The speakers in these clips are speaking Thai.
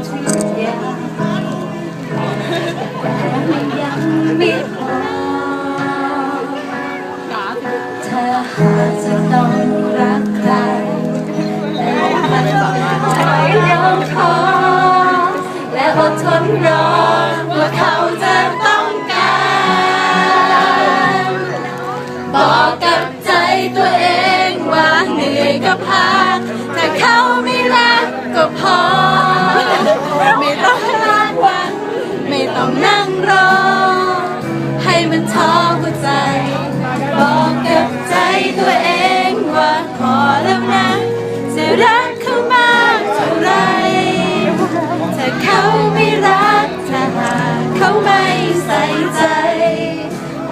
กอย่างแต่มันยังไม่พอ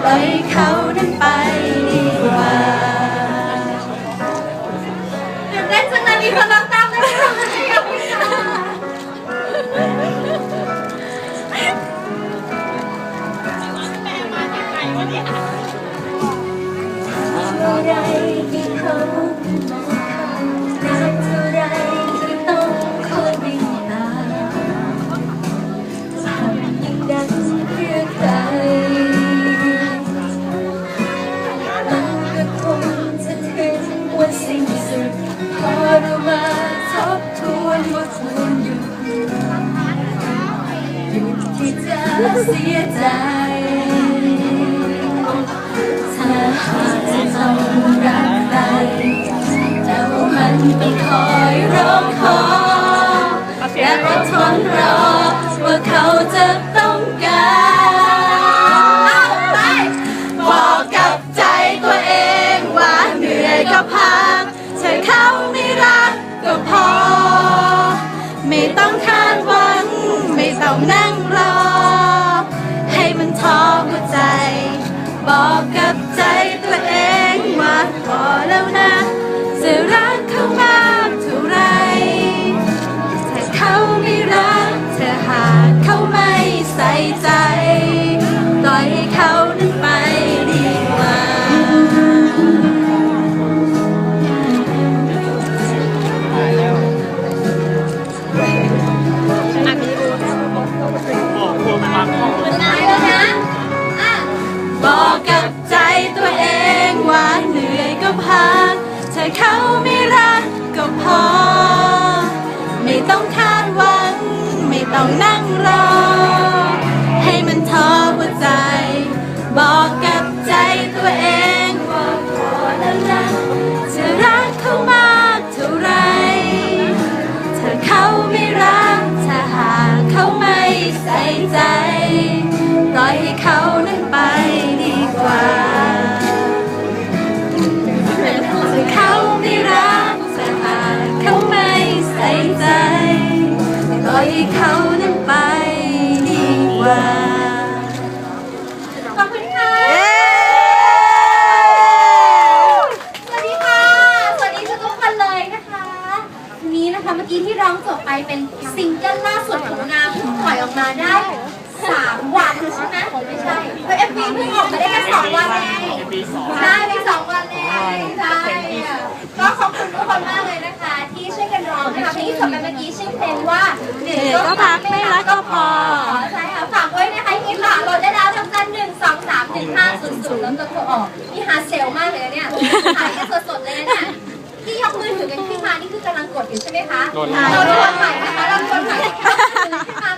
ปล่อยเขานั้นไปดีกว่าตื่นเต้นจังเลยมีคนร้องตามเลย ทวนว่าควรหยุดหยุดที่จะเสียใจถ้าหากจะต้องรักใครแต่ว่ามันต้อง ต้องคาดหวัง ไม่ต้องนั่งรอ ให้มันท้อหัวใจ บอกกับใจตัวเอง บอกกับใจตัวเองว่าเหนื่อยก็พักถ้าเขาไม่รักก็พอ ไม่ต้องคาดหวัง ไม่ต้องนั่งรอ ให้มันท้อหัวใจ อยให้เขานั้นไปดีกว่า ขอบคุณค่ะ สวัสดีค่ะ สวัสดีทุกๆคนเลยนะคะวันนี้นะคะเมื่อกี้ที่ร้องจบไปเป็นซิงเกิลล่าสุดของนางเพิ่งปล่อยออกมาได้สามวันใช่ไหมผมไม่ใช่เอฟพีเพิ่งออกมาได้แค่สองวันเองใช่เพียงสองวันเองใช่ค่ะก็ขอบคุณทุกคนมากเลยนะคะ ที่ช่วยกันร้อง นะคะเพลงที่จบไปเมื่อกี้ชื่อเพลงว่าเหนื่อยก็พักไม่รักก็พอใช่ค่ะฝากไว้นะคะที่ฝากโหลดได้แล้วทั้งจันหนึ่งสองสามหนึ่งห้าศูนย์ศูนย์แล้วก็โทรออกนี่หาเซลล์มากเลยนะเนี่ยขายกันสดๆเลยนะเนี่ยที่ยกมือถือกันขึ้นมานี่คือกำลังกดอยู่ใช่ไหมคะกดเราทวนใหม่นะคะเราทวนใหม่ขึ้นมากด